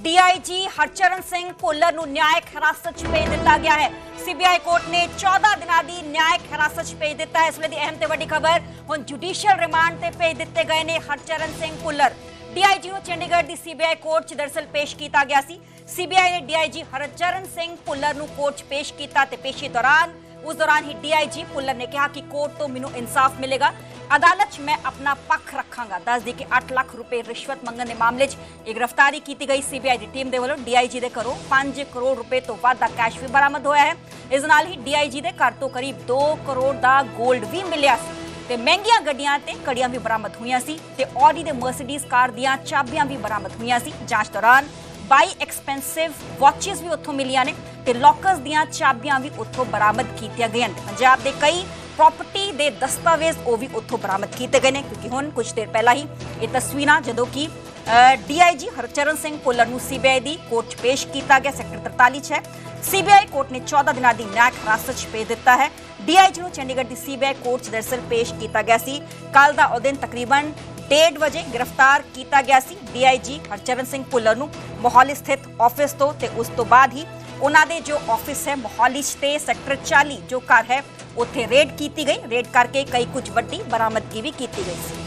DIG Harcharan Singh Bhullar ਨੂੰ ਨਿਆਇਕ ਹਿਰਾਸਤ 'ਚ ਭੇਜ ਦਿੱਤਾ ਗਿਆ ਹੈ। ਸੀਬੀਆਈ ਕੋਰਟ ਨੇ 14 ਦਿਨਾਂ ਦੀ ਨਿਆਇਕ ਹਿਰਾਸਤ 'ਚ ਭੇਜ ਦਿੱਤਾ ਹੈ। ਇਸ ਵੇਲੇ ਦੀ ਅਹਿਮ ਤੇ ਵੱਡੀ ਖਬਰ ਹੁਣ ਜੁਡੀਸ਼ੀਅਲ ਰਿਮਾਂਡ ਤੇ ਭੇਜ ਦਿੱਤੇ ਗਏ ਨੇ ਹਰਚਰਨ ਸਿੰਘ ਭੁੱਲਰ। ਡੀਆਈਜੀ ਨੂੰ ਚੰਡੀਗੜ੍ਹ ਦੀ ਸੀਬੀਆਈ ਕੋਰਟ 'ਚ ਦਰਸਲ ਪੇਸ਼ ਕੀਤਾ ਗਿਆ ਸੀ। ਸੀਬੀਆਈ ਨੇ ਡੀਆਈਜੀ ਹਰਚਰਨ ਸਿੰਘ ਭੁੱਲਰ ਨੂੰ ਕੋਰਟ 'ਚ ਪੇਸ਼ ਕੀਤਾ ਤੇ ਪੇਸ਼ੀ ਦੌਰਾਨ ਉਸ ਦੌਰਾਨ ਹੀ ਡੀਆਈਜੀ ਭੁੱਲਰ ਨੇ ਕਿਹਾ ਕਿ ਕੋਰਟ ਤੋਂ ਮੈਨੂੰ ਇਨਸਾਫ ਮਿਲੇਗਾ ਅਦਾਲਤ 'ਚ ਮੈਂ ਆਪਣਾ ਪੱਖ ਰੱਖਾਂਗਾ ਦੱਸਦੀ ਕਿ 8 ਲੱਖ ਰੁਪਏ ਰਿਸ਼ਵਤ ਮੰਗਣ ਦੇ ਮਾਮਲੇ 'ਚ ਇਹ ਗ੍ਰਿਫਤਾਰੀ ਕੀਤੀ ਗਈ ਸੀਬੀਆਈ ਦੀ ਟੀਮ ਦੇ ਵੱਲੋਂ ਡੀਆਈਜੀ ਦੇ ਘਰੋਂ 5 ਕਰੋੜ ਰੁਪਏ ਤੋਂ ਵੱਧ ਦਾ ਕੈਸ਼ ਵੀ ਬਰਾਮਦ ਹੋਇਆ ਹੈ ਇਸ ਨਾਲ ਹੀ ਡੀਆਈਜੀ ਦੇ ਘਰ ਤੋਂ ਕਰੀਬ 2 ਕਰੋੜ ਦਾ 골ਡ ਵੀ ਮਿਲਿਆ ਸੀ ਤੇ ਮਹਿੰਗੀਆਂ ਗੱਡੀਆਂ ਤੇ ਕੜੀਆਂ ਵੀ ਬਰਾਮਦ ਹੋਈਆਂ ਸੀ ਤੇ ਆਡੀ ਦੇ ਮਰਸੀਡੀਜ਼ ਕਾਰ ਦੀਆਂ ਚਾਬੀਆਂ ਵੀ ਬਰਾਮਦ ਹੋਈਆਂ ਸੀ ਜਾਂਚ ਦੌਰਾਨ 22 ਐਕਸਪੈਂਸਿਵ ਵਾਚਸ ਵੀ ਉੱਥੋਂ ਮਿਲੀਆਂ ਨੇ ਤੇ ਲੋਕਰਸ ਦੀਆਂ ਚਾਬੀਆਂ ਵੀ ਉੱਥੋਂ ਬਰਾਮਦ ਕੀਤੀਆਂ ਗਈਆਂ ਨੇ। ਪੰਜਾਬ ਦੇ ਕਈ ਪ੍ਰਾਪਰਟੀ ਦੇ ਦਸਤਾਵੇਜ਼ ਉਹ ਵੀ ਉੱਥੋਂ ਬਰਾਮਦ ਕੀਤੇ ਗਏ ਨੇ, ਕਿਉਂਕਿ ਹੁਣ ਕੁਝ ਦੇਰ ਪਹਿਲਾਂ ਹੀ ਇਹ ਤਸਵੀਰਾਂ ਜਦੋਂ ਕਿ ਡੀਆਈਜੀ ਹਰਚਰਨ ਸਿੰਘ ਭੁੱਲਰ ਨੂੰ ਸੀਬੀਆਈ ਦੀ ਕੋਰਟ 'ਚ ਪੇਸ਼ ਕੀਤਾ ਗਿਆ, ਸੈਕਟਰ 43 'ਚ ਹੈ। ਸੀਬੀਆਈ ਕੋਰਟ ਨੇ 14 ਦਿਨਾਂ ਦੀ ਨਿਆਇਕ ਹਿਰਾਸਤ 'ਚ ਭੇਜ ਦਿੱਤਾ ਹੈ। ਡੀਆਈਜੀ ਨੂੰ ਚੰਡੀਗੜ੍ਹ ਦੀ ਸੀਬੀਆਈ ਕੋਰਟ 'ਚ ਦਰਸਲ ਪੇਸ਼ ਕੀਤਾ ਗਿਆ ਸੀ। ਕੱਲ ਦਾ ਉਹ ਦਿਨ ਤਕਰੀਬਨ 1:30 ਵਜੇ ਗ੍ਰਿਫਤਾਰ ਕੀਤਾ ਗਿਆ ਸੀ ਡੀਆਈਜੀ ਹਰਚਰਨ ਸਿੰਘ ਭੁੱਲਰ ਨੂੰ। ਮੋਹਾਲੀ ਸਥਿਤ ਆਫਿਸ ਤੋਂ ਤੇ ਉਸ ਤੋਂ ਬਾਅਦ ਹੀ ਉਹਨਾਂ ਦੇ ਜੋ ਆਫਿਸ ਹੈ, ਮੋਹਾਲੀ 'ਚ ਤੇ ਸੈਕਟਰ 40 ਜੋ ਘਰ ਹੈ, ਉੱਥੇ ਰੇਡ ਕੀਤੀ ਗਈ। ਰੇਡ ਕਰਕੇ ਕਈ ਕੁਝ ਵੱਡੀ ਬਰਾਮਦਗੀ ਵੀ ਕੀਤੀ ਗਈ ਸੀ।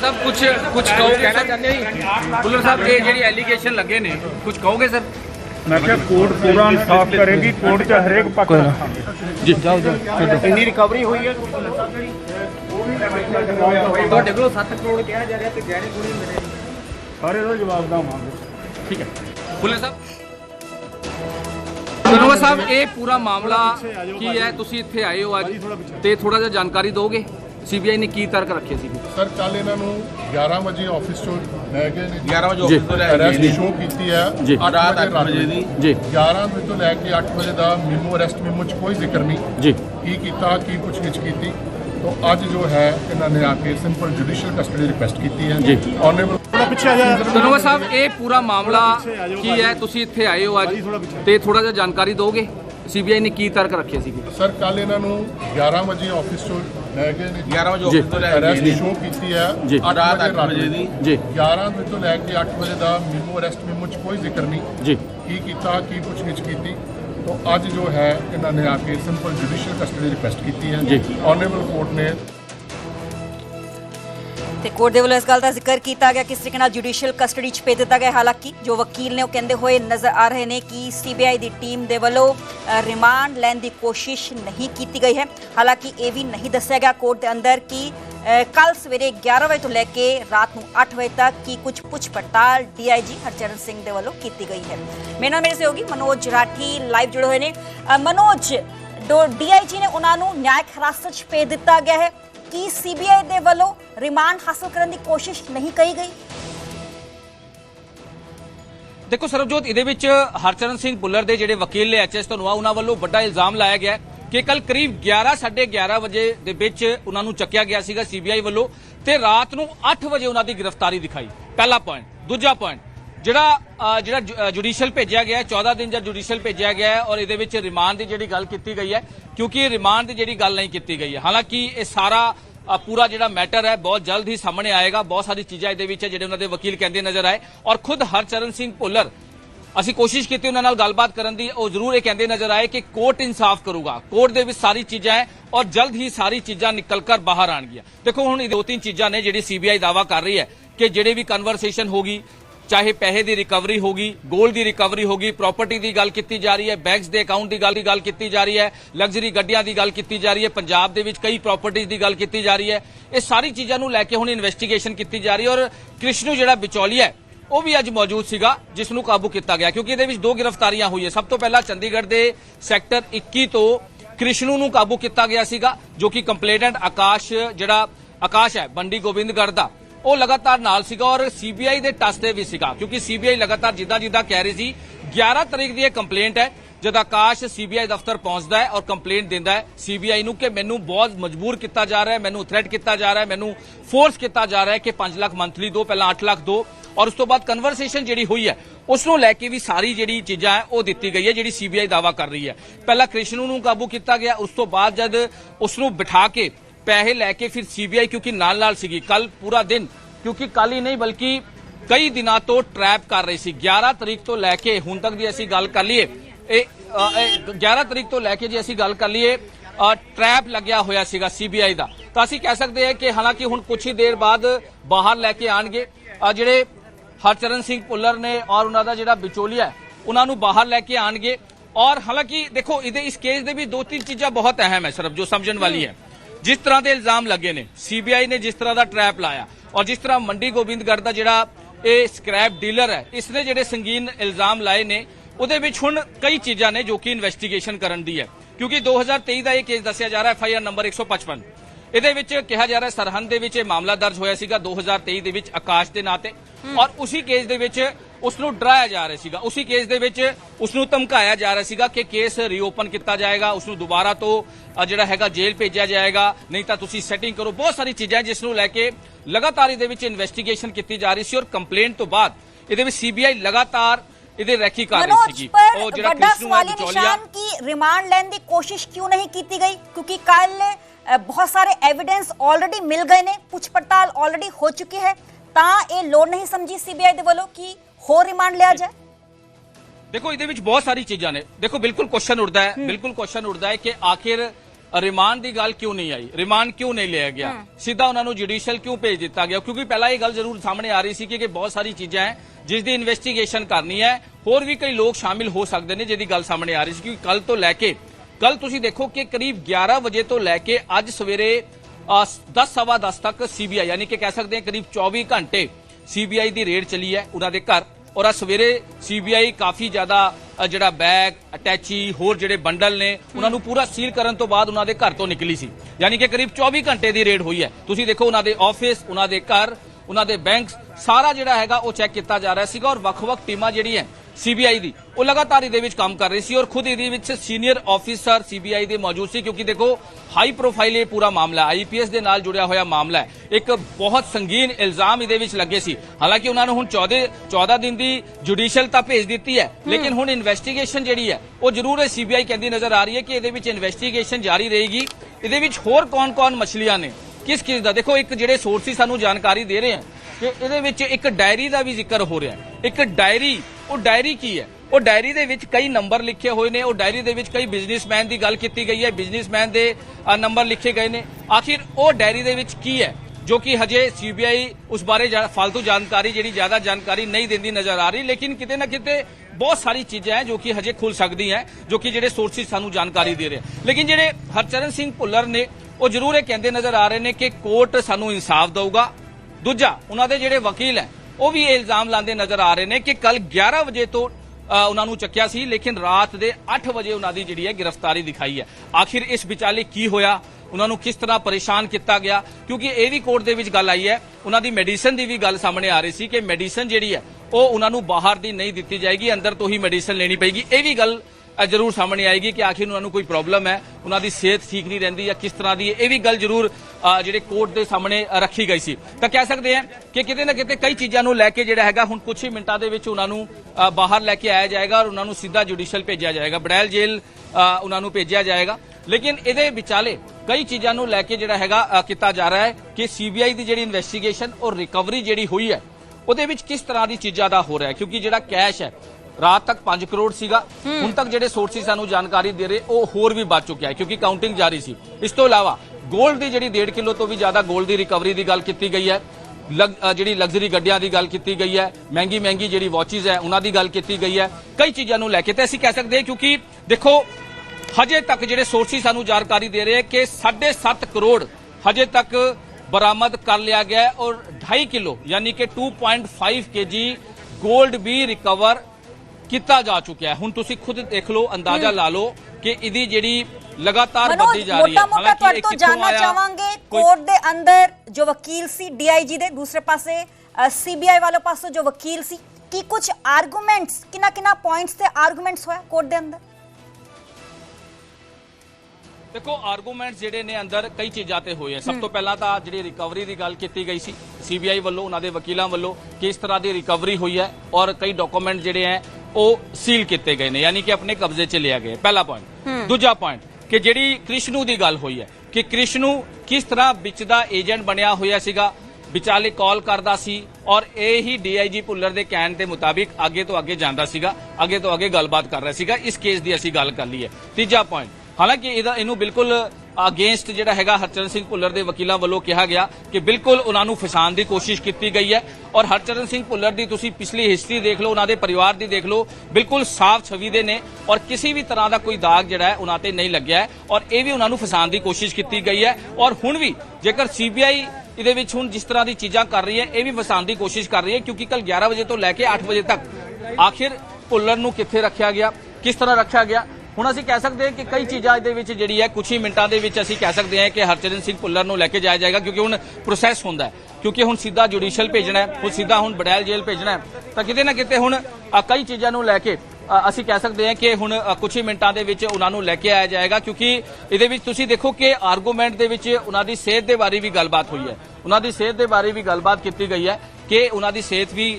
ਸਾਹਿਬ ਕੁਝ ਕੁਝ ਕਹੋ ਕਹਿਣਾ ਚਾਹੁੰਦੇ ਹੋ ਬੁੱਲਰ ਸਾਹਿਬ, ਇਹ ਜਿਹੜੀ ਐਲੀਗੇਸ਼ਨ ਲੱਗੇ ਨੇ ਕੁਝ ਕਹੋਗੇ, ਸਰ? ਮੈਂ ਕਿਹਾ ਕੋਰਟ ਪੂਰਾ ਇਨਸਾਫ ਕਰੇਗੀ ਕੋਰਟ 'ਚ ਹਰੇਕ ਪੱਖ ਰੱਖਾਂਗੇ। ਜੀ ਜਾਓ ਜਾਓ ਇੰਨੀ ਰਿਕਵਰੀ ਹੋਈ ਹੈ? ਤੁਹਾਡੇ ਕੋਲੋਂ 7 ਕਰੋੜ ਕਿਹਾ ਜਾ ਰਿਹਾ ਤੇ ਗਹਿਣੇ ਕੋਣੀ ਮਿਲੇ ਸਾਰੇ ਦਾ ਜਵਾਬ ਦਵਾਂਗੇ। ਠੀਕ ਹੈ। ਬੁੱਲਰ ਸਾਹਿਬ। ਧੰਨਵਾਦ ਸਾਹਿਬ ਇਹ ਪੂਰਾ ਮਾਮਲਾ ਕੀ ਹੈ? ਤੁਸੀਂ ਇੱਥੇ ਆਏ ਹੋ ਅੱਜ ਤੇ ਥੋੜਾ ਜਿਹਾ ਜਾਣਕਾਰੀ ਦਿਓਗੇ? ਸੀਬੀਆਈ ਨੇ ਕੀ ਤਰਕ ਰੱਖੇ ਸੀ? ਸਰ ਕੱਲ ਇਹਨਾਂ ਨੂੰ 11 ਵਜੇ ਆਫਿਸ ਤੋਂ ਲੈ ਗਏ ਨੇ 11 ਵਜੇ ਜੀ office ਤੋਂ ਲੈ ਕੇ ਅਰੈਸਟ ਜੀ। ਸ਼ੋ ਕੀਤੀ ਹੈ। ਜੀ। ਰਾਤ ਵਜੇ ਅੱਠ ਵਜੇ ਦੀ। ਜੀ। 11 ਵਜੇ ਤੋਂ ਲੈ ਕੇ 8 ਵਜੇ ਦਾ ਮੈਮੋ ਅਰੈਸਟ ਮੈਮੋ 'ਚ ਕੋਈ ਜ਼ਿਕਰ ਨਹੀਂ। ਜੀ। ਕੀ ਕੀਤਾ ਕੀ ਪੁੱਛਗਿੱਛ ਕੀਤੀ। ਤੋਂ ਅੱਜ ਜੋ ਹੈ ਇਹਨਾਂ ਨੇ ਆ ਕੇ ਸਿੰਪਲ ਜੁਡੀਸ਼ੀਅਲ ਕਸਟਡੀ ਰਿਕੁਐਸਟ ਕੀਤੀ ਹੈ। ਜੀ। ਆਨਰੇਬਲ ਧੰਨਵਾਦ ਸਾਹਿਬ ਇਹ ਪੂਰਾ ਮਾਮਲਾ ਕੀ ਹੈ? ਤੁਸੀਂ ਇੱਥੇ ਆਏ ਹੋ ਅੱਜ ਤੇ ਥੋੜਾ ਜਿਹਾ ਜਾਣਕਾਰੀ ਦਿਓਗੇ? ਸੀਬੀਆਈ ਨੇ ਕੀ ਤਰਕ ਰੱਖੇ ਸੀ ਸਰ ਕੱਲ ਇਹਨਾਂ ਨੂੰ 11 ਵਜੇ ਆਫਿਸ ਤੋਂ ਗਏ 11 ਵਜੇ ਤੋਂ ਲੈ ਕੇ ਅਰੈਸਟ ਜੀ। ਸ਼ੋ ਕੀਤੀ ਹੈ ਜੀ। ਅੱਠ ਰਾਤ ਅੱਠ ਰਾਤ ਵਜੇ ਦੀ। ਜੀ ਜੀ। 11 ਵਜੇ ਤੋਂ ਲੈ ਕੇ 8 ਵਜੇ ਦਾ ਮੈਮੋ ਅਰੈਸਟ ਮੈਮੋ 'ਚ ਕੋਈ ਜ਼ਿਕਰ ਨਹੀਂ ਜੀ ਕੀ ਕੀਤਾ ਕੀ ਪੁੱਛਗਿੱਛ ਕੀਤੀ ਤੋਂ ਅੱਜ ਜੋ ਹੈ ਇਹਨਾਂ ਨੇ ਆ ਕੇ ਸਿੰਪਲ ਜੁਡੀਸ਼ੀਅਲ ਕਸਟਡੀ ਰਿਕੁਐਸਟ ਕੀਤੀ ਹੈ ਜੀ। ਆਨਰੇਬਲ ਕੋਰਟ ਨੇ ਤੇ ਕੋਰਟ ਦੇ ਵੱਲੋਂ ਇਸ ਗੱਲ ਦਾ ਜ਼ਿਕਰ ਕੀਤਾ ਗਿਆ ਕਿਸ ਤਰੀਕੇ ਨਾਲ ਜੁਡੀਸ਼ੀਅਲ ਕਸਟਡੀ 'ਚ ਭੇਜ ਦਿੱਤਾ ਗਿਆ। ਹਾਲਾਂਕਿ ਜੋ ਵਕੀਲ ਨੇ ਉਹ ਕਹਿੰਦੇ ਹੋਏ ਨਜ਼ਰ ਆ ਰਹੇ ਨੇ ਕਿ ਸੀਬੀਆਈ ਦੀ ਟੀਮ ਦੇ ਵੱਲੋਂ ਰਿਮਾਂਡ ਲੈਣ ਦੀ ਕੋਸ਼ਿਸ਼ ਨਹੀਂ ਕੀਤੀ ਗਈ ਹੈ। ਹਾਲਾਂਕਿ ਇਹ ਵੀ ਨਹੀਂ ਦੱਸਿਆ ਗਿਆ ਕੋਰਟ ਦੇ ਅੰਦਰ ਕਿ ਕੱਲ ਸਵੇਰੇ 11 ਵਜੇ ਤੋਂ ਲੈ ਕੇ ਰਾਤ ਨੂੰ 8 ਵਜੇ ਤੱਕ ਕੀ ਕੁਝ ਪੁੱਛ ਪੜਤਾਲ ਡੀਆਈਜੀ ਹਰਚਰਨ ਸਿੰਘ ਦੇ ਵੱਲੋਂ ਕੀਤੀ ਗਈ ਹੈ। ਮੇਰੇ ਨਾਲ ਮੇਰੇ ਸਹਿਯੋਗੀ ਮਨੋਜ ਰਾਠੀ ਲਾਈਵ ਜੁੜੇ ਹੋਏ ਨੇ। ਅ, ਮਨੋਜ ਡੀਆਈਜੀ ਨੇ ਉਹਨਾਂ ਨੂੰ ਨਿਆਇਕ ਹਿਰਾਸਤ 'ਚ ਭੇਜ ਦਿੱਤਾ ਗਿਆ ਹੈ। ਕੀ ਸੀਬੀਆਈ ਦੇ ਵੱਲੋਂ ਰਿਮਾਂਡ ਹਾਸਲ ਕਰਨ ਦੀ ਕੋਸ਼ਿਸ਼ ਨਹੀਂ ਕਰੀ ਗਈ? ਦੇਖੋ ਸਰਬਜੋਤ, ਇਹਦੇ ਵਿੱਚ ਹਰਚਰਨ ਸਿੰਘ ਬੁੱਲਰ ਦੇ ਜਿਹੜੇ ਵਕੀਲ ਨੇ ਐਚਐਸ ਧਨਵਾ ਉਹਨਾਂ ਵੱਲੋਂ ਵੱਡਾ ਇਲਜ਼ਾਮ ਲਾਇਆ ਗਿਆ ਕਿ ਕੱਲ ਕਰੀਬ 11 11:30 ਵਜੇ ਦੇ ਵਿੱਚ ਉਹਨਾਂ ਨੂੰ ਚੱਕਿਆ ਗਿਆ ਸੀਗਾ ਸੀਬੀਆਈ ਵੱਲੋਂ ਤੇ ਰਾਤ ਨੂੰ 8 ਵਜੇ ਉਹਨਾਂ ਦੀ ਗ੍ਰਿਫਤਾਰੀ ਦਿਖਾਈ। ਪਹਿਲਾ ਪੁਆਇੰਟ ਦੂਜਾ ਪੁਆਇੰਟ ਜਿਹੜਾ ਜਿਹੜਾ ਜੁਡੀਸ਼ੀਅਲ ਭੇਜਿਆ ਗਿਆ ਹੈ 14 ਦਿਨ ਦਾ ਜੁਡੀਸ਼ੀਅਲ ਭੇਜਿਆ ਗਿਆ ਔਰ ਇਹਦੇ ਵਿੱਚ ਰਿਮਾਂਡ ਦੀ ਜਿਹੜੀ ਗੱਲ ਕੀਤੀ ਗਈ ਹੈ, ਕਿਉਂਕਿ ਰਿਮਾਂਡ ਦੀ ਜਿਹੜੀ ਗੱਲ ਨਹੀਂ ਕੀਤੀ ਗਈ ਹੈ। ਹਾਲਾਂਕਿ ਇਹ ਸਾਰਾ ਪੂਰਾ ਜਿਹੜਾ ਮੈਟਰ ਹੈ, ਬਹੁਤ ਜਲਦ ਹੀ ਸਾਹਮਣੇ ਆਏਗਾ। ਬਹੁਤ ਸਾਰੀ ਚੀਜ਼ਾਂ ਇਹਦੇ ਵਿੱਚ ਹੈ ਜਿਹੜੇ ਉਹਨਾਂ ਦੇ ਵਕੀਲ ਕਹਿੰਦੇ ਨਜ਼ਰ ਆਏ। ਔਰ ਖੁਦ ਹਰਚਰਨ ਸਿੰਘ ਭੁੱਲਰ, ਅਸੀਂ ਕੋਸ਼ਿਸ਼ ਕੀਤੀ ਉਹਨਾਂ ਨਾਲ ਗੱਲਬਾਤ ਕਰਨ ਦੀ, ਉਹ ਜ਼ਰੂਰ ਇਹ ਕਹਿੰਦੇ ਨਜ਼ਰ ਆਏ ਕਿ ਕੋਰਟ ਇਨਸਾਫ ਕਰੂਗਾ। ਕੋਰਟ ਦੇ ਵਿੱਚ ਸਾਰੀ ਚੀਜ਼ਾਂ ਹੈ ਔਰ ਜਲਦ ਹੀ ਸਾਰੀ ਚੀਜ਼ਾਂ ਨਿਕਲ ਕਰ ਬਾਹਰ ਆਣਗੀਆਂ ਦੇਖੋ, ਹੁਣ ਇਹ ਦੋ ਤਿੰਨ ਚੀਜ਼ਾਂ ਨੇ ਜਿਹੜੀ ਸੀਬੀਆਈ ਦਾਵਾ ਕਰ ਰਹੀ ਹੈ ਕਿ ਜਿਹੜੇ ਵੀ ਕਨਵਰਸੇਸ਼ਨ ਹੋਗੀ ਚਾਹੇ ਪੈਸੇ ਦੀ ਰਿਕਵਰੀ ਹੋਗੀ 골ਡ ਦੀ ਰਿਕਵਰੀ ਹੋਗੀ ਪ੍ਰਾਪਰਟੀ ਦੀ ਗੱਲ ਕੀਤੀ ਜਾ ਰਹੀ ਹੈ ਬੈਂਕਸ ਦੇ ਅਕਾਊਂਟ ਦੀ ਗੱਲ ਦੀ ਗੱਲ ਕੀਤੀ ਜਾ ਰਹੀ ਹੈ ਲਗਜ਼ਰੀ ਗੱਡੀਆਂ ਦੀ ਗੱਲ ਕੀਤੀ ਜਾ ਰਹੀ ਹੈ, ਪੰਜਾਬ ਦੇ ਵਿੱਚ ਕਈ ਪ੍ਰਾਪਰਟੀਆਂ ਦੀ ਗੱਲ ਕੀਤੀ ਜਾ ਰਹੀ ਹੈ, ਇਹ ਸਾਰੀ ਚੀਜ਼ਾਂ ਨੂੰ ਲੈ ਕੇ ਹੁਣ ਇਨਵੈਸਟੀਗੇਸ਼ਨ ਕੀਤੀ ਜਾ ਰਹੀ ਹੈ ਔਰ ਕ੍ਰਿਸ਼ਨੂ ਜਿਹੜਾ ਵਿਚੌਲੀਆ ਹੈ, ਉਹ ਵੀ ਅੱਜ ਮੌਜੂਦ ਸੀਗਾ ਜਿਸ ਨੂੰ ਕਾਬੂ ਕੀਤਾ ਗਿਆ, ਕਿਉਂਕਿ ਇਹਦੇ ਵਿੱਚ ਦੋ ਗ੍ਰਿਫਤਾਰੀਆਂ ਹੋਈਆਂ ਸਭ ਤੋਂ ਪਹਿਲਾਂ ਚੰਡੀਗੜ੍ਹ ਦੇ ਸੈਕਟਰ 21 ਤੋਂ ਕ੍ਰਿਸ਼ਨੂ ਨੂੰ ਕਾਬੂ ਕੀਤਾ ਗਿਆ ਸੀਗਾ, ਜੋ ਕਿ ਕੰਪਲੇਨੈਂਟ ਆਕਾਸ਼ ਜਿਹੜਾ, ਆਕਾਸ਼ ਹੈ, ਬੰਡੀ ਗੋਬਿੰਦਗੜ੍ਹ ਦਾ। ਉਹ ਲਗਾਤਾਰ ਨਾਲ ਸੀਗਾ ਔਰ ਸੀਬੀਆਈ ਦੇ ਟਸ ਤੇ ਵੀ ਸੀਗਾ, ਕਿਉਂਕਿ ਸੀਬੀਆਈ ਲਗਾਤਾਰ ਜਿੱਦਾਂ ਜਿੱਦਾਂ ਕਹਿ ਰਹੀ ਸੀ 11 ਤਰੀਕ ਦੀ ਇਹ ਕੰਪਲੇਂਟ ਹੈ, ਜਦ ਆਕਾਸ਼ ਸੀਬੀਆਈ ਦਫ਼ਤਰ ਪਹੁੰਚਦਾ ਹੈ ਔਰ ਕੰਪਲੇਂਟ ਦਿੰਦਾ ਹੈ ਸੀਬੀਆਈ ਨੂੰ ਕਿ ਮੈਨੂੰ ਬਹੁਤ ਮਜਬੂਰ ਕੀਤਾ ਜਾ ਰਿਹਾ ਹੈ, ਮੈਨੂੰ ਥ੍ਰੈਟ ਕੀਤਾ ਜਾ ਰਿਹਾ ਹੈ, ਮੈਨੂੰ ਫੋਰਸ ਕੀਤਾ ਜਾ ਰਿਹਾ ਹੈ ਕਿ 5 ਲੱਖ ਮੰਥਲੀ ਦੋ, ਪਹਿਲਾਂ 8 ਲੱਖ ਦੋ, ਔਰ ਉਸ ਤੋਂ ਬਾਅਦ ਕਨਵਰਸੇਸ਼ਨ ਜਿਹੜੀ ਹੋਈ ਹੈ, ਉਸ ਨੂੰ ਲੈ ਕੇ ਵੀ ਸਾਰੀ ਜਿਹੜੀ ਚੀਜ਼ਾਂ ਹੈ ਉਹ ਦਿੱਤੀ ਗਈ ਹੈ, ਜਿਹੜੀ ਸੀਬੀਆਈ ਦਾਵਾ ਕਰ ਰਹੀ ਹੈ। ਪਹਿਲਾਂ ਕ੍ਰਿਸ਼ਨੂ ਨੂੰ ਕਾਬੂ ਕੀਤਾ ਗਿਆ, ਉਸ ਤੋਂ ਬਾਅਦ ਜਦ ਉਸ ਨੂੰ ਬਿਠਾ ਕੇ ਪੈਸੇ ਲੈ ਕੇ ਫਿਰ ਸੀਬੀਆਈ ਕਿਉਂਕਿ ਨਾਲ ਨਾਲ ਸੀਗੀ। ਕੱਲ ਪੂਰਾ ਦਿਨ, ਕਿਉਂਕਿ ਕੱਲ ਹੀ ਨਹੀਂ ਬਲਕਿ ਕਈ ਦਿਨਾਂ ਤੋਂ ਟਰੈਪ ਕਰ ਰਹੀ ਸੀ। 11 ਤਰੀਕ ਤੋਂ ਲੈ ਕੇ ਹੁਣ ਤੱਕ ਦੀ ਅਸੀਂ ਗੱਲ ਕਰ ਲਈਏ, ਇਹ 11 ਤਰੀਕ ਤੋਂ ਲੈ ਕੇ ਜੇ ਅਸੀਂ ਗੱਲ ਕਰ ਲਈਏ ਟਰੈਪ ਲੱਗਿਆ ਹੋਇਆ ਸੀਗਾ ਸੀਬੀਆਈ ਦਾ। ਤਾਂ ਅਸੀਂ ਕਹਿ ਸਕਦੇ ਹਾਂ ਕਿ ਹਾਲਾਂਕਿ ਹੁਣ ਕੁਝ ਹੀ ਦੇਰ ਬਾਅਦ ਬਾਹਰ ਲੈ ਕੇ ਆਣਗੇ। ਜਿਹੜੇ ਹਰਚਰਨ ਸਿੰਘ ਭੁੱਲਰ ਨੇ ਔਰ ਉਹਨਾਂ ਦਾ ਜਿਹੜਾ ਵਿਚੋਲੀਆ ਹੈ, ਉਹਨਾਂ ਨੂੰ ਬਾਹਰ ਲੈ ਕੇ ਆਣਗੇ। ਔਰ ਹਾਲਾਂਕਿ ਦੇਖੋ, ਇਹਦੇ ਇਸ ਕੇਸ ਦੇ ਵੀ ਦੋ ਤਿੰਨ ਚੀਜ਼ਾਂ ਬਹੁਤ ਅਹਿਮ ਹੈ ਸਰਬ, ਜੋ ਸਮਝਣ ਵਾਲੀ ਹੈ। ਜਿਸ ਤਰ੍ਹਾਂ ਦੇ ਇਲਜ਼ਾਮ ਲੱਗੇ ਨੇ ਸੀਬੀਆਈ ਨੇ ਜਿਸ ਤਰ੍ਹਾਂ ਦਾ ਟਰੈਪ ਲਾਇਆ ਔਰ ਜਿਸ ਤਰ੍ਹਾਂ ਮੰਡੀ ਗੋਬਿੰਦਗੜ੍ਹ ਦਾ ਜਿਹੜਾ ਇਹ ਸਕ੍ਰੈਪ ਡੀਲਰ ਹੈ ਇਸ ਨੇ ਜਿਹੜੇ ਸੰਗੀਨ ਇਲਜ਼ਾਮ ਲਾਏ ਨੇ ਉਹਦੇ ਵਿੱਚ ਹੁਣ ਕਈ ਚੀਜ਼ਾਂ ਨੇ ਜੋ ਕਿ ਇਨਵੈਸਟੀਗੇਸ਼ਨ ਕਰਨ ਦੀ ਹੈ। ਕਿਉਂਕਿ 2023 ਦਾ ਇਹ ਕੇਸ ਦੱਸਿਆ ਜਾ ਰਿਹਾ ਐਫ ਆਈ ਆਰ ਨੰਬਰ 155 ਇਹਦੇ ਵਿੱਚ ਕਿਹਾ ਜਾ ਰਿਹਾ ਸਰਹੰਦ ਦੇ ਵਿੱਚ ਇਹ ਮਾਮਲਾ ਦਰਜ ਹੋਇਆ ਸੀਗਾ 2023 ਦੇ ਵਿੱਚ ਆਕਾਸ਼ ਦੇ ਨਾਂ ਤੇ। ਔਰ ਉਸੇ ਕੇਸ ਦੇ ਵਿੱਚ ਉਸ ਨੂੰ ਡਰਾਇਆ ਜਾ ਰਿਹਾ ਸੀਗਾ। ਉਸੇ ਕੇਸ ਦੇ ਵਿੱਚ ਉਸ ਨੂੰ ਧਮਕਾਇਆ ਜਾ ਰਿਹਾ ਸੀਗਾ ਕਿ ਕੇਸ ਰੀਓਪਨ ਕੀਤਾ ਜਾਏਗਾ ਉਸ ਨੂੰ ਦੁਬਾਰਾ ਤੋਂ ਜਿਹੜਾ ਹੈਗਾ ਜੇਲ੍ਹ ਭੇਜਿਆ ਜਾਏਗਾ। ਨਹੀਂ ਤਾਂ ਤੁਸੀਂ ਸੈਟਿੰਗ ਕਰੋ। ਬਹੁਤ ਸਾਰੀ ਚੀਜ਼ਾਂ ਜਿਸ ਨੂੰ ਲੈ ਕੇ ਲਗਾਤਾਰ ਇਹਦੇ ਵਿੱਚ ਇਨਵੈਸਟੀਗੇਸ਼ਨ ਕੀਤੀ ਜਾ ਰਹੀ ਸੀ ਔਰ ਕੰਪਲੇਂਟ ਤੋਂ ਬਾਅਦ ਇਹਦੇ ਵਿੱਚ ਸੀਬੀਆਈ ਲਗਾਤਾਰ ਇਹਦੇ ਰੈਕੀ ਕਰ ਰਹੀ ਸੀਗੀ। ਉਹ ਜਿਹੜਾ ਕ੍ਰਿਸ਼ਨੂ ਹੈ ਵਿਚੋਲਿਆ ਕੀ ਰਿਮਾਂਡ ਲੈਣ ਦੀ ਕੋਸ਼ਿਸ਼ ਕਿਉਂ ਨਹੀਂ ਕੀਤੀ ਗਈ? ਕਿਉਂਕਿ ਕੱਲ ਬਹੁਤ ਸਾਰੇ ਐਵੀਡੈਂਸ ਆਲਰੇਡੀ ਮਿਲ ਗਏ ਨੇ। ਪੁੱਛ ਪੜਤਾਲ ਆਲਰੇਡੀ ਹੋ ਚੁੱਕੀ ਹੈ। ਤਾਂ ਇਹ ਲੋੜ ਨਹੀਂ ਸਮਝੀ ਸੀਬੀਆਈ ਦੇ ਵੱਲੋਂ ਕਿ ਹੋਰ ਰਿਮਾਂਡ ਲਿਆ ਜਾਏ? ਦੇਖੋ ਇਹਦੇ ਵਿੱਚ ਬਹੁਤ ਸਾਰੀ ਚੀਜ਼ਾਂ ਨੇ। ਦੇਖੋ ਬਿਲਕੁਲ ਕੁਐਸਚਨ ਉੱਠਦਾ ਹੈ ਬਿਲਕੁਲ ਕੁਐਸਚਨ ਉੱਠਦਾ ਹੈ ਕਿ ਆਖਿਰ ਰਿਮਾਂਡ ਦੀ ਗੱਲ ਕਿਉਂ ਨਹੀਂ ਆਈ? ਰਿਮਾਂਡ ਕਿਉਂ ਨਹੀਂ ਲਿਆ ਗਿਆ? ਸਿੱਧਾ ਉਹਨਾਂ ਨੂੰ ਜੁਡੀਸ਼ੀਅਲ ਕਿਉਂ ਭੇਜ ਦਿੱਤਾ ਗਿਆ? ਕਿਉਂਕਿ ਪਹਿਲਾਂ ਇਹ ਗੱਲ ਜ਼ਰੂਰ ਸਾਹਮਣੇ ਆ ਰਹੀ ਸੀ ਕਿ ਕਿ ਬਹੁਤ ਸਾਰੀ ਚੀਜ਼ਾਂ ਹੈ ਜਿਸ ਦੀ ਇਨਵੈਸਟੀਗੇਸ਼ਨ ਕਰਨੀ ਹੈ। ਹੋਰ ਵੀ ਕਈ ਲੋਕ ਸ਼ਾਮਿਲ ਹੋ ਸਕਦੇ ਨੇ ਜਿਹਦੀ ਗੱਲ ਸਾਹਮਣੇ ਆ ਰਹੀ ਸੀ ਕਿਉਂਕਿ ਕੱਲ ਤੋਂ ਲੈ ਕੇ ਕੱਲ ਤੁਸੀਂ ਦੇਖੋ ਕਿ ਕਰੀਬ 11 ਵਜੇ ਤੋਂ ਲੈ ਕੇ ਅੱਜ ਸਵੇਰੇ 10 ਸਵਾ 10 ਤੱਕ ਸੀਬੀਆਈ ਯਾਨੀ ਕਿ ਕਹਿ ਸਕਦੇ ਹਾਂ ਕਰੀਬ 24 ਘੰਟੇ ਸੀਬੀਆਈ ਦੀ ਰੇਡ ਚੱਲੀ ਹੈ ਉਹਨਾਂ ਦੇ ਘਰ। ਔਰ ਆ ਸਵੇਰੇ ਸੀਬੀਆਈ ਕਾਫੀ ਜ਼ਿਆਦਾ ਜਿਹੜਾ ਬੈਗ, ਅਟੈਚੀ, ਹੋਰ ਜਿਹੜੇ ਬੰਡਲ ਨੇ, ਉਹਨਾਂ ਨੂੰ ਪੂਰਾ ਸੀਲ ਕਰਨ ਤੋਂ ਬਾਅਦ ਉਹਨਾਂ ਦੇ ਘਰ ਤੋਂ ਨਿਕਲੀ ਸੀ। ਯਾਨੀ ਕਿ ਕਰੀਬ 24 ਘੰਟੇ ਦੀ ਰੇਡ ਹੋਈ ਹੈ। ਤੁਸੀਂ ਦੇਖੋ ਉਹਨਾਂ ਦੇ ਆਫਿਸ ਉਹਨਾਂ ਦੇ ਘਰ, ਉਹਨਾਂ ਦੇ ਬੈਂਕ ਸਾਰਾ ਜਿਹੜਾ ਹੈਗਾ ਉਹ ਚੈੱਕ ਕੀਤਾ ਜਾ ਰਿਹਾ ਸੀਗਾ ਔਰ ਵੱਖ-ਵੱਖ ਟੀਮਾਂ ਜਿਹੜੀਆਂ ਸੀਬੀਆਈ ਦੀ। ਉਹ ਲਗਾਤਾਰ ਇਹਦੇ ਵਿੱਚ ਕੰਮ ਕਰ ਰਹੀ ਸੀ ਔਰ ਖੁਦ ਇਹਦੇ ਵਿੱਚ ਸੀਨੀਅਰ ਆਫੀਸਰ ਸੀਬੀਆਈ ਦੇ ਮੌਜੂਦ ਸੀ ਕਿਉਂਕਿ ਦੇਖੋ ਹਾਈ ਪ੍ਰੋਫਾਈਲ ਇਹ ਪੂਰਾ ਮਾਮਲਾ ਆਈਪੀਐਸ ਦੇ ਨਾਲ ਜੁੜਿਆ ਹੋਇਆ ਮਾਮਲਾ ਹੈ। ਇੱਕ ਬਹੁਤ ਸੰਗੀਨ ਇਲਜ਼ਾਮ ਇਹਦੇ ਵਿੱਚ ਲੱਗੇ ਸੀ। ਹਾਲਾਂਕਿ ਉਹਨਾਂ ਨੂੰ ਹੁਣ 14 14 ਦਿਨ ਦੀ ਜੁਡੀਸ਼ੀਅਲ ਤਾਂ ਭੇਜ ਦਿੱਤੀ ਹੈ ਲੇਕਿਨ ਹੁਣ ਇਨਵੈਸਟੀਗੇਸ਼ਨ ਜਿਹੜੀ ਹੈ ਉਹ ਜ਼ਰੂਰ ਇਹ ਸੀਬੀਆਈ ਕਹਿੰਦੀ ਨਜ਼ਰ ਆ ਰਹੀ ਹੈ ਕਿ ਇਹਦੇ ਵਿੱਚ ਇਨਵੈਸਟੀਗੇਸ਼ਨ ਜਾਰੀ ਰਹੇਗੀ। ਇਹਦੇ ਵਿੱਚ ਹੋਰ ਕੌਣ-ਕੌਣ ਮਛਲੀਆਂ ਨੇ? ਕਿਸ ਕਿਸ ਦਾ? ਦੇਖੋ ਇੱਕ ਜਿਹੜੇ ਸੋਰਸਿਸ ਸਾਨੂੰ ਜਾਣਕਾਰੀ ਦੇ ਰਹੇ ਹਨ ਕਿ ਇਹਦੇ ਵਿੱਚ ਇੱਕ ਡਾਇਰੀ ਦਾ ਵੀ ਜ਼ਿਕਰ ਹੋ ਰਿਹਾ ਹੈ। ਇੱਕ ਡਾਇਰੀ ਉਹ ਡਾਇਰੀ ਕੀ ਹੈ? ਉਹ ਡਾਇਰੀ ਦੇ ਵਿੱਚ ਕਈ ਨੰਬਰ ਲਿਖੇ ਹੋਏ ਨੇ, ਉਹ ਡਾਇਰੀ ਦੇ ਵਿੱਚ ਕਈ ਬਿਜ਼ਨਸਮੈਨ ਦੀ ਗੱਲ ਕੀਤੀ ਗਈ ਹੈ, ਬਿਜ਼ਨਸਮੈਨ ਦੇ ਨੰਬਰ ਲਿਖੇ ਗਏ ਨੇ। ਆਖਿਰ ਉਹ ਡਾਇਰੀ ਦੇ ਵਿੱਚ ਕੀ ਹੈ? ਜੋ ਕਿ ਹਜੇ ਸੀਬੀਆਈ ਉਸ ਬਾਰੇ ਜ਼ਿਆ- ਫालतू ਜਾਣਕਾਰੀ, ਜਿਹੜੀ ਜ਼ਿਆਦਾ ਜਾਣਕਾਰੀ ਨਹੀਂ ਦਿੰਦੀ ਨਜ਼ਰ ਆ ਰਹੀ, ਲੇਕਿਨ ਕਿਤੇ ਨਾ ਕਿਤੇ ਬਹੁਤ ਸਾਰੀ ਚੀਜ਼ਾਂ ਹੈ ਜੋ ਕਿ ਹਜੇ ਖੁੱਲ ਸਕਦੀ ਹੈ, ਜੋ ਕਿ ਜਿਹੜੇ ਸੋਰਸਿਸ ਸਾਨੂੰ ਜਾਣਕਾਰੀ ਦੇ ਰਹੇ ਲੇਕਿਨ ਜਿਹੜੇ ਹਰਚਰਨ ਸਿੰਘ ਭੁੱਲਰ ਨੇ, ਉਹ ਜ਼ਰੂਰ ਇਹ ਕਹਿੰਦੇ ਨਜ਼ਰ ਆ ਰਹੇ ਨੇ ਕਿ ਕੋਰਟ ਸਾਨੂੰ ਇਨਸਾਫ ਦਊਗਾ। ਦੂਜਾ, ਉਹਨਾਂ ਦੇ ਜਿਹੜੇ ਵਕੀਲ ਹੈ ਉਹ ਵੀ ਇਹ ਇਲਜ਼ਾਮ ਲਾਉਂਦੇ ਨਜ਼ਰ ਆ ਰਹੇ ਨੇ ਕਿ ਕੱਲ 11 ਵਜੇ ਤੋਂ ਉਹਨਾਂ ਨੂੰ ਚੱਕਿਆ ਸੀ, ਲੇਕਿਨ ਰਾਤ ਦੇ 8 ਵਜੇ ਉਹਨਾਂ ਦੀ ਜਿਹੜੀ ਹੈ ਗ੍ਰਿਫਤਾਰੀ ਦਿਖਾਈ ਹੈ। ਆਖਿਰ ਇਸ ਵਿਚਾਲੇ ਕੀ ਹੋਇਆ? ਉਹਨਾਂ ਨੂੰ ਕਿਸ ਤਰ੍ਹਾਂ ਪਰੇਸ਼ਾਨ ਕੀਤਾ ਗਿਆ? ਕਿਉਂਕਿ ਇਹ ਵੀ ਕੋਰਟ ਦੇ ਵਿੱਚ ਗੱਲ ਆਈ ਹੈ, ਉਹਨਾਂ ਦੀ ਮੈਡੀਸਨ ਦੀ ਵੀ ਗੱਲ ਸਾਹਮਣੇ ਆ ਰਹੀ ਸੀ ਕਿ ਮੈਡੀਸਨ ਜਿਹੜੀ ਹੈ, ਉਹ ਉਹਨਾਂ ਨੂੰ ਬਾਹਰ ਦੀ ਨਹੀਂ ਦਿੱਤੀ ਜਾਏਗੀ, ਅੰਦਰ ਤੋਂ ਹੀ ਮੈਡੀਸਨ ਲੈਣੀ ਪਏਗੀ। ਇਹ ਵੀ ਗੱਲ ਜ਼ਰੂਰ ਸਾਹਮਣੇ ਆਏਗੀ ਕਿ ਆਖਿਰ ਉਹਨਾਂ ਨੂੰ ਕੋਈ ਪ੍ਰੋਬਲਮ ਹੈ, ਉਹਨਾਂ ਦੀ ਸਿਹਤ ਠੀਕ ਨਹੀਂ ਰਹਿੰਦੀ ਜਾਂ ਕਿਸ ਤਰ੍ਹਾਂ ਦੀ ਇਹ ਵੀ ਗੱਲ ਜ਼ਰੂਰ ਜਿਹੜੇ ਕੋਰਟ ਦੇ ਸਾਹਮਣੇ ਰੱਖੀ ਗਈ ਸੀ। ਤਾਂ ਕਹਿ ਸਕਦੇ ਹਾਂ ਕਿ ਕਿਤੇ ਨਾ ਕਿਤੇ ਕਈ ਚੀਜ਼ਾਂ ਨੂੰ ਲੈ ਕੇ ਜਿਹੜਾ ਹੈਗਾ, ਹੁਣ ਕੁਝ ਹੀ ਮਿੰਟਾਂ ਦੇ ਵਿੱਚ ਉਹਨਾਂ ਨੂੰ ਬਾਹਰ ਲੈ ਕੇ ਆਇਆ ਜਾਏਗਾ ਔਰ ਉਹਨਾਂ ਨੂੰ ਸਿੱਧਾ ਜੁਡੀਸ਼ੀਅਲ ਭੇਜਿਆ ਜਾਏਗਾ। ਬੜੈਲ ਜੇਲ੍ਹ ਉਹਨਾਂ ਨੂੰ ਭੇਜਿਆ ਜਾਏਗਾ। ਲੇਕਿਨ ਇਹਦੇ ਵਿਚਾਲੇ ਕਈ ਚੀਜ਼ਾਂ ਨੂੰ ਲੈ ਕੇ ਜਿਹੜਾ ਹੈਗਾ ਕੀਤਾ ਜਾ ਰਿਹਾ ਹੈ ਕਿ ਸੀਬੀਆਈ ਦੀ ਜਿਹੜੀ ਇਨਵੈਸਟੀਗੇਸ਼ਨ ਔਰ ਰਿਕਵਰੀ ਜਿਹੜੀ ਹੋਈ ਹੈ, ਉਹਦੇ ਵਿੱਚ ਕਿਸ ਤਰ੍ਹਾਂ ਦੀ ਚੀਜ਼ਾਂ ਦਾ ਹੋ ਰਿਹਾ ਕਿਉਂਕਿ ਜਿਹੜਾ ਕੈਸ਼ ਹੈ ਰਾਤ ਤੱਕ 5 ਕਰੋੜ ਸੀਗਾ। ਹੁਣ ਤੱਕ ਜਿਹੜੇ ਸੋਰਸਿਸ ਸਾਨੂੰ ਜਾਣਕਾਰੀ ਦੇ ਰਹੇ ਉਹ ਹੋਰ ਵੀ ਵੱਧ ਚੁੱਕਿਆ ਹੈ ਕਿਉਂਕਿ ਕਾਊਂਟਿੰਗ ਜਾਰੀ ਸੀ। ਇਸ ਤੋਂ ਇਲਾਵਾ ਗੋਲਡ ਦੀ ਜਿਹੜੀ 1.5 ਕਿਲੋ ਤੋਂ ਵੀ ਜ਼ਿਆਦਾ ਗੋਲਡ ਦੀ ਰਿਕਵਰੀ ਦੀ ਗੱਲ ਕੀਤੀ ਗਈ ਹੈ ਜਿਹੜੀ ਲਗਜ਼ਰੀ ਗੱਡੀਆਂ ਦੀ ਗੱਲ ਕੀਤੀ ਗਈ ਹੈ ਮਹਿੰਗੀ ਮਹਿੰਗੀ ਜਿਹੜੀ ਵਾਚਿਸ ਹੈ ਉਹਨਾਂ ਦੀ ਗੱਲ ਕੀਤੀ ਗਈ ਹੈ। ਕਈ ਚੀਜ਼ਾਂ ਨੂੰ ਲੈ ਕੇ ਤੇ ਅਸੀਂ ਕਹਿ ਸਕਦੇ ਹਾਂ ਕਿਉਂਕਿ ਦੇਖੋ ਹਜੇ ਤੱਕ ਜਿਹੜੇ ਸੋਰਸਿਸ ਸਾਨੂੰ ਜਾਣਕਾਰੀ ਦੇ ਰਹੇ ਕਿ 7.5 ਕਰੋੜ ਹਜੇ ਤੱਕ ਬਰਾਮਦ ਕਰ ਲਿਆ ਗਿਆ ਔਰ 2.5 ਕਿਲੋ ਯਾਨੀ ਕਿ 2.5 ਕੇਜੀ ਗੋਲਡ ਵੀ ਰਿਕਵਰ ਕੀਤਾ ਜਾ ਚੁੱਕਿਆ ਹੁਣ ਤੁਸੀਂ ਖੁਦ ਦੇਖ ਲਓ ਅੰਦਾਜ਼ਾ ਲਾ ਲਓ ਕਿ ਇਹਦੀ ਜਿਹੜੀ ਲਗਾਤਾਰ ਵੱਧਦੀ ਜਾ ਰਹੀ ਹੈ। ਮੋਟਾ ਤੁਹਾਡੇ ਤੋਂ ਜਾਨਣਾ ਚਾਹਾਂਗੇ ਕੋਰਟ ਦੇ ਅੰਦਰ ਜੋ ਵਕੀਲ ਸੀ ਡੀਆਈਜੀ ਦੇ ਦੂਸਰੇ ਪਾਸੇ ਸੀਬੀਆਈ ਵਾਲੇ ਪਾਸੇ ਜੋ ਵਕੀਲ ਸੀ ਕੀ ਕੁਝ ਆਰਗੂਮੈਂਟਸ ਕਿਨਾ ਕਿਨਾ ਪੁਆਇੰਟਸ ਤੇ ਆਰਗੂਮੈਂਟਸ ਹੋਇਆ ਕੋਰਟ ਦੇ ਅੰਦਰ? ਦੇਖੋ ਆਰਗੂਮੈਂਟਸ ਜਿਹੜੇ ਨੇ ਅੰਦਰ ਕਈ ਚੀਜ਼ਾਂ ਤੇ ਹੋਏ ਆ ਸਭ ਤੋਂ ਪਹਿਲਾਂ ਤਾਂ ਜਿਹੜੀ ਰਿਕਵਰੀ ਦੀ ਗੱਲ ਕੀਤੀ ਗਈ ਸੀ ਸੀਬੀਆਈ ਵੱਲੋਂ ਉਹਨਾਂ ਦੇ ਵਕੀਲਾਂ ਵੱਲੋਂ ਕਿਸ ਤਰ੍ਹਾਂ ਦੀ ਰਿਕਵਰੀ ਹੋਈ ਹੈ ਔਰ ਕਈ ਡਾਕੂਮੈਂਟ ਜਿਹੜੇ ਹੈ ਉਹ ਸੀਲ ਕੀਤੇ ਗਏ ਨੇ ਯਾਨੀ ਕਿ ਆਪਣੇ ਕਬਜ਼ੇ 'ਚ ਲਿਆ ਗਏ ਪਹਿਲਾ ਪੁਆਇੰਟ ਦੂਜਾ ਪੁਆਇੰਟ ਕਿ ਜਿਹੜੀ ਕ੍ਰਿਸ਼ਨੂ ਦੀ ਗੱਲ ਹੋਈ ਹੈ ਕਿ ਕ੍ਰਿਸ਼ਨੂ ਕਿਸ ਤਰ੍ਹਾਂ ਵਿੱਚ ਦਾ ਏਜੰਟ ਬਣਿਆ ਹੋਇਆ ਸੀਗਾ ਵਿਚਾਲੇ ਕਾਲ ਕਰਦਾ ਸੀ ਔਰ ਇਹ ਹੀ ਡੀਆਈਜੀ ਭੁੱਲਰ ਦੇ ਕਹਿਣ ਦੇ ਮੁਤਾਬਿਕ ਅੱਗੇ ਤੋਂ ਅੱਗੇ ਜਾਂਦਾ ਸੀਗਾ ਅੱਗੇ ਤੋਂ ਅੱਗੇ ਗੱਲਬਾਤ ਕਰ ਰਿਹਾ ਸੀਗਾ। ਇਸ ਕੇਸ ਦੀ ਅਸੀਂ ਗੱਲ ਕਰ ਲਈ ਹੈ ਤੀਜਾ ਪੁਆਇੰਟ ਹਾਲਾਂਕਿ ਇਹਦਾ ਇਹਨੂੰ ਬਿਲਕੁਲ ਅਗੇਂਸਟ ਜਿਹੜਾ ਹੈਗਾ ਹਰਚਰਨ ਸਿੰਘ ਭੁੱਲਰ ਦੇ ਵਕੀਲਾਂ ਵੱਲੋਂ ਕਿਹਾ ਗਿਆ ਕਿ ਬਿਲਕੁਲ ਉਹਨਾਂ ਨੂੰ ਫਸਾਉਣ ਦੀ ਕੋਸ਼ਿਸ਼ ਕੀਤੀ ਗਈ ਹੈ। ਔਰ ਹਰਚਰਨ ਸਿੰਘ ਭੁੱਲਰ ਦੀ ਤੁਸੀਂ ਪਿਛਲੀ ਹਿਸਟਰੀ ਦੇਖ ਲਓ, ਉਹਨਾਂ ਦੇ ਪਰਿਵਾਰ ਦੀ ਦੇਖ ਲਓ, ਬਿਲਕੁਲ ਸਾਫ਼ ਛਵੀ ਦੇ ਨੇ ਔਰ ਕਿਸੇ ਵੀ ਤਰ੍ਹਾਂ ਦਾ ਕੋਈ ਦਾਗ ਜਿਹੜਾ ਹੈ ਉਹਨਾਂ ਤੇ ਨਹੀਂ ਲੱਗਿਆ ਔਰ ਇਹ ਵੀ ਉਹਨਾਂ ਨੂੰ ਫਸਾਉਣ ਦੀ ਕੋਸ਼ਿਸ਼ ਕੀਤੀ ਗਈ ਹੈ। ਔਰ ਹੁਣ ਵੀ ਜੇਕਰ ਸੀਬੀਆਈ ਇਹਦੇ ਵਿੱਚ ਹੁਣ ਜਿਸ ਤਰ੍ਹਾਂ ਦੀ ਚੀਜ਼ਾਂ ਕਰ ਰਹੀ ਹੈ, ਇਹ ਵੀ ਫਸਾਉਣ ਦੀ ਕੋਸ਼ਿਸ਼ ਕਰ ਰਹੀ ਹੈ ਕਿਉਂਕਿ ਕੱਲ 11 ਵਜੇ ਤੋਂ ਲੈ ਕੇ 8 ਵਜੇ ਤੱਕ ਆਖਿਰ ਭੁੱਲਰ ਨੂੰ ਕਿੱਥੇ ਰੱਖਿਆ ਗਿਆ, ਕਿਸ ਤਰ੍ਹਾਂ ਰੱਖਿਆ ਗਿਆ ਹੁਣ ਅਸੀਂ ਕਹਿ ਸਕਦੇ ਹਾਂ ਕਿ ਕਈ ਚੀਜ਼ਾਂ ਇਹਦੇ ਵਿੱਚ ਜਿਹੜੀ ਹੈ ਕੁਝ ਹੀ ਮਿੰਟਾਂ ਦੇ ਵਿੱਚ ਅਸੀਂ ਕਹਿ ਸਕਦੇ ਹਾਂ ਕਿ ਹਰਚਰਨ ਸਿੰਘ ਭੁੱਲਰ ਨੂੰ ਲੈ ਕੇ ਜਾਇਆ ਜਾਏਗਾ ਕਿਉਂਕਿ ਹੁਣ ਪ੍ਰੋਸੈਸ ਹੁੰਦਾ ਹੈ। ਕਿਉਂਕਿ ਹੁਣ ਸਿੱਧਾ ਜੁਡੀਸ਼ੀਅਲ ਭੇਜਣਾ ਹੈ ਹੁਣ ਸਿੱਧਾ ਹੁਣ ਬੜੈਲ ਜੇਲ੍ਹ ਭੇਜਣਾ ਹੈ। ਤਾਂ ਕਿਤੇ ਨਾ ਕਿਤੇ ਹੁਣ ਕਈ ਚੀਜ਼ਾਂ ਨੂੰ ਲੈ ਕੇ ਅਸੀਂ ਕਹਿ ਸਕਦੇ ਹਾਂ ਕਿ ਹੁਣ ਅ, ਕੁਝ ਹੀ ਮਿੰਟਾਂ ਦੇ ਵਿੱਚ ਉਹਨਾਂ ਨੂੰ ਲੈ ਕੇ ਆਇਆ ਜਾਏਗਾ ਕਿਉਂਕਿ ਇਹਦੇ ਵਿੱਚ ਤੁਸੀਂ ਦੇਖੋ ਕਿ ਆਰਗੂਮੈਂਟ ਦੇ ਵਿੱਚ ਉਹਨਾਂ ਦੀ ਸਿਹਤ ਦੇ ਬਾਰੇ ਵੀ ਗੱਲਬਾਤ ਹੋਈ ਹੈ। ਉਹਨਾਂ ਦੀ ਸਿਹਤ ਦੇ ਬਾਰੇ ਵੀ ਗੱਲਬਾਤ ਕੀਤੀ ਗਈ ਹੈ ਕਿ ਉਹਨਾਂ ਦੀ ਸਿਹਤ ਵੀ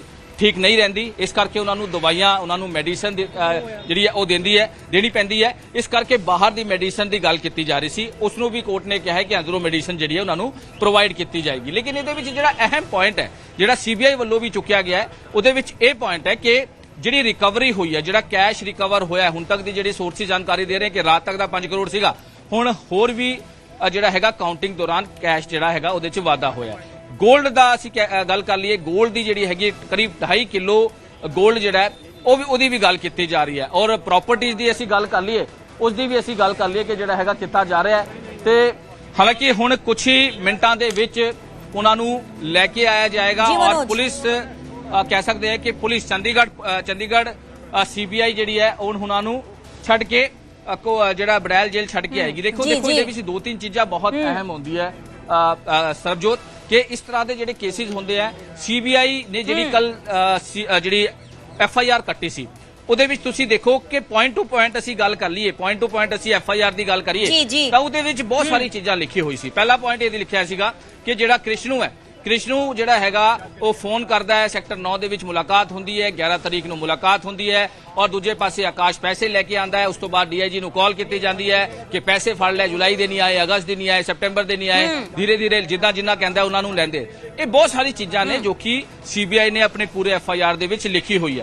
ਠੀਕ ਨਹੀਂ ਰਹਿੰਦੀ, ਇਸ ਕਰਕੇ ਉਹਨਾਂ ਨੂੰ ਦਵਾਈਆਂ, ਉਹਨਾਂ ਨੂੰ ਮੈਡੀਸਨ ਜਿਹੜੀ ਹੈ, ਉਹ ਦਿੰਦੀ ਹੈ, ਦੇਣੀ ਪੈਂਦੀ ਹੈ। ਇਸ ਕਰਕੇ ਬਾਹਰ ਦੀ ਮੈਡੀਸਨ ਦੀ ਗੱਲ ਕੀਤੀ ਜਾ ਰਹੀ ਸੀ। ਉਸ ਨੂੰ ਵੀ ਕੋਰਟ ਨੇ ਕਿਹਾ ਹੈ ਕਿ ਅੰਦਰੋਂ ਮੈਡੀਸਨ ਜਿਹੜੀ ਹੈ ਉਹਨਾਂ ਨੂੰ ਪ੍ਰੋਵਾਈਡ ਕੀਤੀ ਜਾਏਗੀ। ਲੇਕਿਨ ਇਹਦੇ ਵਿੱਚ ਜਿਹੜਾ ਅਹਿਮ ਪੁਆਇੰਟ ਹੈ, ਜਿਹੜਾ ਸੀਬੀਆਈ ਵੱਲੋਂ ਵੀ ਚੁੱਕਿਆ ਗਿਆ ਹੈ, ਉਹਦੇ ਵਿੱਚ ਇਹ ਪੁਆਇੰਟ ਹੈ ਕਿ ਜਿਹੜੀ ਰਿਕਵਰੀ ਹੋਈ ਹੈ, ਜਿਹੜਾ ਕੈਸ਼ ਰਿਕਵਰ ਹੋਇਆ ਹੁਣ ਤੱਕ ਦੀ ਜਿਹੜੀ ਸੋਰਸੀ ਜਾਣਕਾਰੀ ਦੇ ਰਹੇ ਕਿ ਰਾਤ ਤੱਕ ਦਾ 5 ਕਰੋੜ ਸੀਗਾ, ਹੁਣ ਹੋਰ ਵੀ ਜਿਹੜਾ ਹੈਗਾ ਕਾਊਂਟਿੰਗ ਦੌਰਾਨ ਕੈਸ਼ ਜਿਹੜਾ ਹੈਗਾ, ਉਹਦੇ 'ਚ ਵਾਧਾ ਹੋਇਆ ਗੋਲਡ ਦਾ ਅਸੀਂ ਗੱਲ ਕਰ ਲਈਏ ਗੋਲਡ ਦੀ ਜਿਹੜੀ ਹੈਗੀ ਕਰੀਬ 2.5 ਕਿਲੋ ਗੋਲਡ ਜਿਹੜਾ ਉਹ ਵੀ ਉਹਦੀ ਵੀ ਗੱਲ ਕੀਤੀ ਜਾ ਰਹੀ ਹੈ। ਔਰ ਪ੍ਰਾਪਰਟੀਜ਼ ਦੀ ਅਸੀਂ ਗੱਲ ਕਰ ਲਈਏ ਉਸ ਦੀ ਵੀ ਅਸੀਂ ਗੱਲ ਕਰ ਲਈਏ ਕਿ ਜਿਹੜਾ ਹੈਗਾ ਕੀਤਾ ਜਾ ਰਿਹਾ ਤੇ ਹਾਲਾਂਕਿ ਹੁਣ ਕੁਝ ਹੀ ਮਿੰਟਾਂ ਦੇ ਵਿੱਚ ਉਹਨਾਂ ਨੂੰ ਲੈ ਕੇ ਆਇਆ ਜਾਏਗਾ ਔਰ ਪੁਲਿਸ ਕਹਿ ਸਕਦੇ ਹੈ ਕਿ ਪੁਲਿਸ ਚੰਡੀਗੜ੍ਹ ਚੰਡੀਗੜ੍ਹ ਸੀਬੀਆਈ ਜਿਹੜੀ ਹੈ ਉਹਨਾਂ ਨੂੰ ਛੱਡ ਕੇ ਜਿਹੜਾ ਬੜੈਲ ਜੇਲ੍ਹ ਛੱਡ ਕੇ ਆਏਗੀ। ਦੇਖੋ ਦੇਖੋ ਇਹਦੇ ਵਿੱਚ ਦੋ ਤਿੰਨ ਚੀਜ਼ਾਂ ਬਹੁਤ ਅਹਿਮ ਹੁੰਦੀ ਹੈ ਸਰਜੋਤ ਕਿ ਇਸ ਤਰ੍ਹਾਂ ਦੇ ਜਿਹੜੇ ਕੇਸਿਸ ਹੁੰਦੇ ਆ ਸੀਬੀਆਈ ਨੇ ਜਿਹੜੀ ਕੱਲ ਜਿਹੜੀ ਐਫ ਆਈ ਆਰ ਕੱਟੀ ਸੀ ਉਹਦੇ ਵਿੱਚ ਤੁਸੀਂ ਦੇਖੋ ਕਿ ਪੁਆਇੰਟ ਟੂ ਪੁਆਇੰਟ ਅਸੀਂ ਗੱਲ ਕਰ ਲਈਏ ਪੁਆਇੰਟ ਟੂ ਪੁਆਇੰਟ ਅਸੀਂ ਐਫ ਆਈ ਆਰ ਦੀ ਗੱਲ ਕਰੀਏ। ਤਾਂ ਉਹਦੇ ਵਿੱਚ ਬਹੁਤ ਸਾਰੀ ਚੀਜ਼ਾਂ ਲਿਖੀ ਹੋਈ ਸੀ। ਪਹਿਲਾ ਪੁਆਇੰਟ ਇਹਦੇ ਲਿਖਿਆ ਸੀਗਾ ਕਿ ਜਿਹੜਾ ਕ੍ਰਿਸ਼ਨੂ ਹੈ ਕ੍ਰਿਸ਼ਨੂ ਜਿਹੜਾ ਹੈਗਾ ਉਹ ਫੋਨ ਕਰਦਾ ਹੈ ਸੈਕਟਰ 9 ਦੇ ਵਿੱਚ ਮੁਲਾਕਾਤ ਹੁੰਦੀ ਹੈ 11 ਤਰੀਕ ਨੂੰ ਮੁਲਾਕਾਤ ਹੁੰਦੀ ਹੈ ਔਰ ਦੂਜੇ ਪਾਸੇ ਆਕਾਸ਼ ਪੈਸੇ ਲੈ ਕੇ ਆਂਦਾ ਹੈ ਉਸ ਤੋਂ ਬਾਅਦ ਡੀਆਈਜੀ ਨੂੰ ਕਾਲ ਕੀਤੀ ਜਾਂਦੀ ਹੈ ਕਿ ਪੈਸੇ ਫੜ ਲੈ ਜੁਲਾਈ ਦੇ ਨਹੀਂ ਆਏ ਅਗਸਤ ਦੇ ਨਹੀਂ ਆਏ ਸਪਟੈਂਬਰ ਦੇ ਨਹੀਂ ਆਏ ਧੀਰੇ ਧੀਰੇ ਜਿੱਦਾਂ ਜਿੰਨਾ ਕਹਿੰਦਾ ਉਹਨਾਂ ਨੂੰ ਲੈਂਦੇ। ਇਹ ਬਹੁਤ ਸਾਰੀ ਚੀਜ਼ਾਂ ਨੇ ਜੋ ਕਿ ਸੀਬੀਆਈ ਨੇ ਆਪਣੇ ਪੂਰੇ ਐਫਆਈਆਰ ਦੇ ਵਿੱਚ ਲਿਖੀ ਹੋਈ ਹੈ।